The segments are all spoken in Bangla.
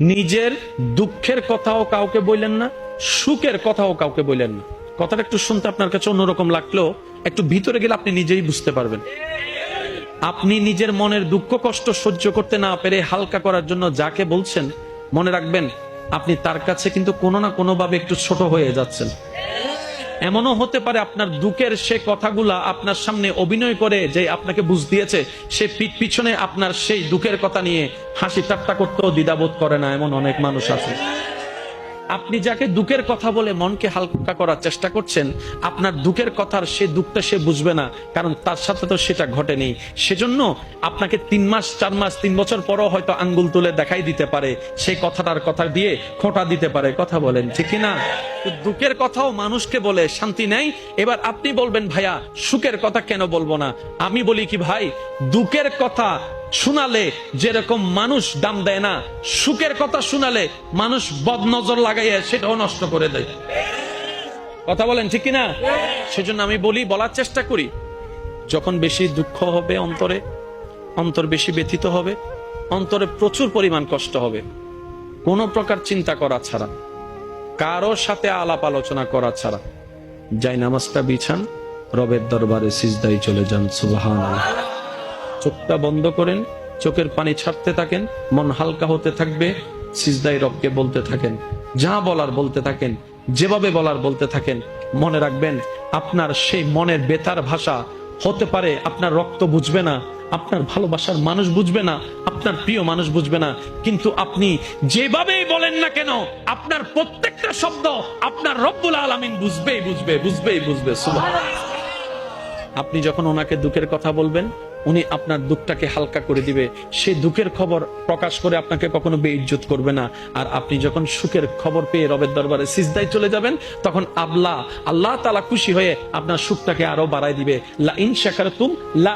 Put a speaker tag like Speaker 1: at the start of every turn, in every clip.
Speaker 1: নিজের দুঃখের কথাও কাউকে বললেন না, সুখের কথাও কাউকে বললেন না। কথাটা একটু শুনতে আপনার কাছে অন্যরকম লাগল, একটু ভিতরে গেলে আপনি নিজেই বুঝতে পারবেন। আপনি নিজের মনের দুঃখ, কষ্ট সহ্য করতে না পেরে হালকা করার জন্য যাকে বলছেন, মনে রাখবেন, আপনি তার কাছে কিন্তু কোনো না কোনোভাবে একটু ছোট হয়ে যাচ্ছেন। এমনও হতে পারে আপনার দুঃখের সে কথাগুলা আপনার সামনে অভিনয় করে যে আপনাকে বুঝ দিয়েছে, সে পিছনে আপনার সেই দুঃখের কথা নিয়ে হাসি ঠাট্টা করতেও দ্বিধাবোধ করে না, এমন অনেক মানুষ আছে। আপনি যাকে দুঃখের কথা বলে মনকে হালকা করার চেষ্টা করছেন, আপনার দুঃখের কথার সে দুঃখটা সে বুঝবে না, কারণ তার সাথে তো সেটা ঘটেনি। সেজন্য আপনাকে তিন মাস, চার মাস, তিন বছর পরও হয়তো আঙ্গুল তুলে দেখাই দিতে পারে সেই কথাটার কথা দিয়ে খোঁটা দিতে পারে। কথা বলেন, ঠিক না? দুঃখের কথাও মানুষকে বলে, শান্তি নেই? এবার আপনি বলবেন, ভাইয়া, সুখের কথা কেন বলব না? আমি বলি কি, ভাই, দুঃখের কথা শোনালে যেরকম মানুষ দাম দেয় না, সুখের কথা শোনালে মানুষ বদনজর লাগাইয়া সেটাও নষ্ট করে দেয়। কথা বলেন ঠিক কিনা? সেজন্য আমি বলি, বলার চেষ্টা করি, যখন বেশি দুঃখ হবে অন্তরে, অন্তর বেশি ব্যথিত হবে, অন্তরে প্রচুর পরিমাণ কষ্ট হবে, কোনো প্রকার চিন্তা করা ছাড়া। কারও সাথে আলাপ আলোচনা করা ছাড়া। যাই নামাজটা বিছান, রবের দরবারে সিজদাই চলে যান সুবাহান চোখটা বন্ধ করেন, চোখের পানি ছাড়তে থাকেন, মন হালকা হতে থাকবে সিজদাই রবকে বলতে থাকেন, যা বলার বলতে থাকেন, যেভাবে বলার বলতে থাকেন, মনে রাখবেন, আপনার সেই মনের বেতার ভাষা হতে পারে, আপনার রক্ত বুঝবে না আপনার ভালোবাসার মানুষ বুঝবে না, আপনার প্রিয় মানুষ বুঝবে না। কিন্তু আপনি যেভাবেই বলেন না কেন, আপনার প্রত্যেকটা শব্দ আপনার রব্বুল আলমিন বুঝবেই বুঝবে বুঝবেই বুঝবে আপনি যখন ওনাকে দুঃখের কথা বলবেন উনি আপনার দুঃখটাকে হালকা করে দিবে। সেই দুঃখের খবর প্রকাশ করে আপনাকে কখনো বেইজ্জত করবে না। আর আপনি যখন সুখের খবর পেয়ে রবের দরবারে সিজদায় চলে যাবেন, তখন আবলা, আল্লাহ তালা খুশি হয়ে আপনার সুখটাকে আরও বাড়ায় দিবে। লা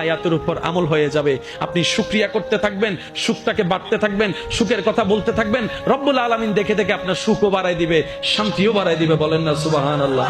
Speaker 1: আয়াতের উপর আমল হয়ে যাবে। আপনি শুকরিয়া করতে থাকবেন, সুখটাকে বাড়তে থাকবেন, সুখের কথা বলতে থাকবেন, রব্বুল আলামিন দেখে দেখে আপনার সুখও বাড়ায় দিবে, শান্তিও বাড়ায় দিবে। বলেন না সুবাহান আল্লাহ